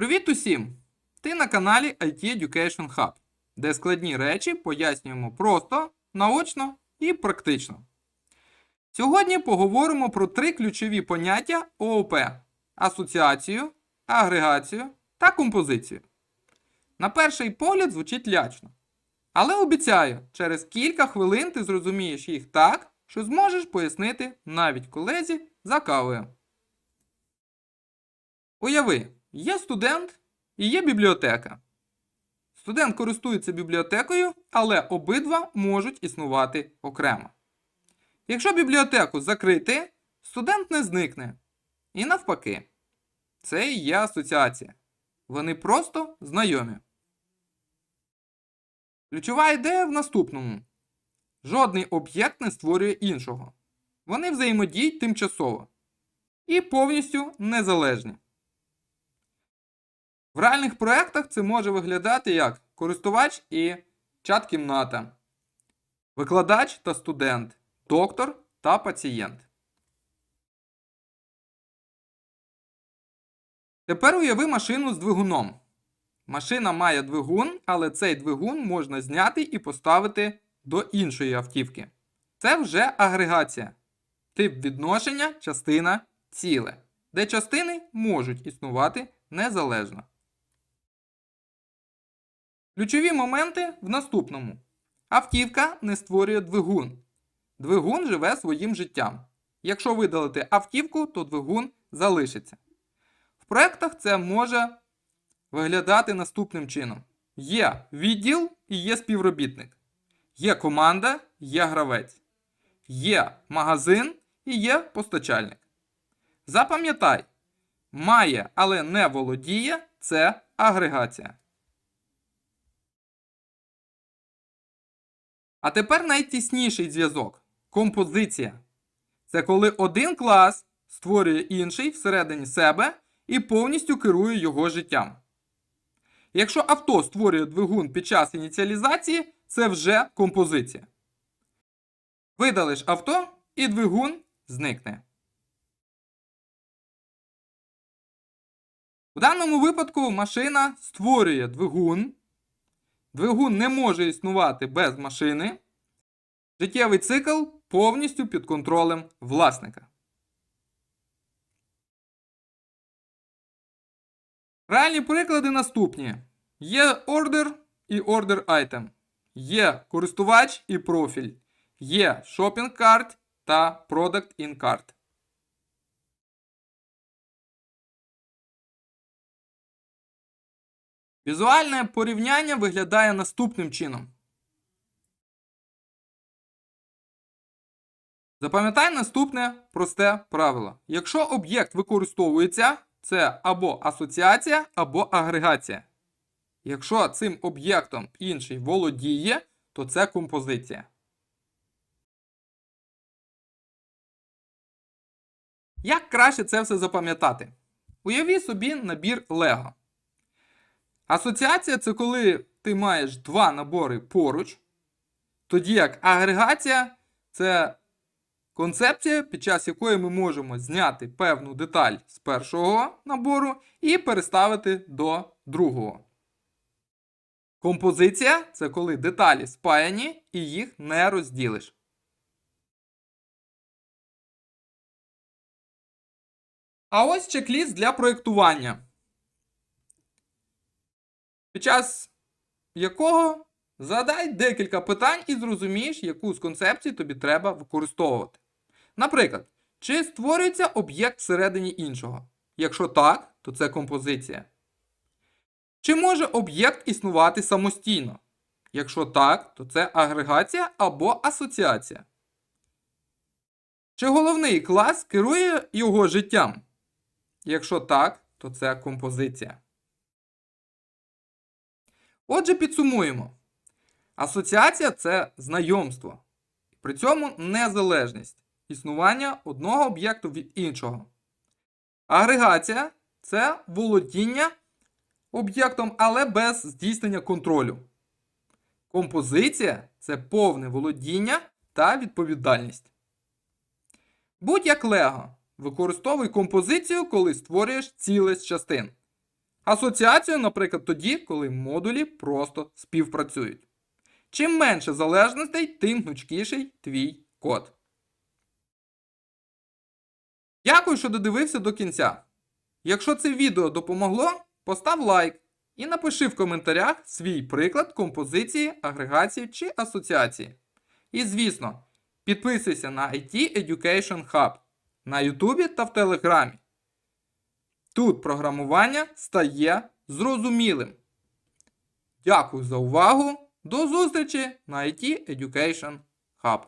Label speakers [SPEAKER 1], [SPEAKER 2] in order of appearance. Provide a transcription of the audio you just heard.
[SPEAKER 1] Привіт усім! Ти на каналі IT Education Hub, де складні речі пояснюємо просто, наочно і практично. Сьогодні поговоримо про три ключові поняття ООП: асоціацію, агрегацію та композицію. На перший погляд звучить лячно. Але обіцяю, через кілька хвилин ти зрозумієш їх так, що зможеш пояснити навіть колезі за кавою. Уяви, є студент і є бібліотека. Студент користується бібліотекою, але обидва можуть існувати окремо. Якщо бібліотеку закрити, студент не зникне. І навпаки, це і є асоціація. Вони просто знайомі. Ключова ідея в наступному: жодний об'єкт не створює іншого. Вони взаємодіють тимчасово і повністю незалежні. В реальних проєктах це може виглядати як користувач і чат-кімната, викладач та студент, доктор та пацієнт. Тепер уяви машину з двигуном. Машина має двигун, але цей двигун можна зняти і поставити до іншої автівки. Це вже агрегація. Тип відношення частина ціле, де частини можуть існувати незалежно. Ключові моменти в наступному. Автівка не створює двигун. Двигун живе своїм життям. Якщо видалити автівку, то двигун залишиться. В проєктах це може виглядати наступним чином: є відділ і є співробітник. Є команда, є гравець. Є магазин і є постачальник. Запам'ятай, має, але не володіє це агрегація. А тепер найтісніший зв'язок композиція. Це коли один клас створює інший всередині себе і повністю керує його життям. Якщо авто створює двигун під час ініціалізації, це вже композиція. Видалиш авто і двигун зникне. В даному випадку машина створює двигун. Двигун не може існувати без машини. Життєвий цикл повністю під контролем власника. Реальні приклади наступні: є ордер і ордер item. Є користувач і профіль. Є shopping cart та product Візуальне порівняння виглядає наступним чином. Запам'ятай наступне просте правило. Якщо об'єкт використовується, це або асоціація, або агрегація. Якщо цим об'єктом інший володіє, то це композиція. Як краще це все запам'ятати? Уяві собі набір Лего. Асоціація це коли ти маєш два набори поруч, тоді як агрегація це концепція, під час якої ми можемо зняти певну деталь з першого набору і переставити до другого. Композиція це коли деталі спаяні і їх не розділиш. А ось чек-ліст для проєктування під час якого задай декілька питань і зрозумієш, яку з концепцій тобі треба використовувати. Наприклад, чи створюється об'єкт всередині іншого? Якщо так, то це композиція. Чи може об'єкт існувати самостійно? Якщо так, то це агрегація або асоціація. Чи головний клас керує його життям? Якщо так, то це композиція. Отже, підсумуємо. Асоціація це знайомство. При цьому незалежність існування одного об'єкту від іншого. Агрегація це володіння об'єктом, але без здійснення контролю. Композиція це повне володіння та відповідальність. Будь як Лего. Використовуй композицію, коли створюєш ціле з частин. Асоціацію, наприклад, тоді, коли модулі просто співпрацюють. Чим менше залежностей, тим гнучкіший твій код. Дякую, що додивився до кінця. Якщо це відео допомогло, постав лайк і напиши в коментарях свій приклад композиції, агрегації чи асоціації. І звісно, підписуйся на IT Education Hub на Ютубі та в Телеграмі. Тут програмування стає зрозумілим. Дякую за увагу. До зустрічі на IT Education Hub.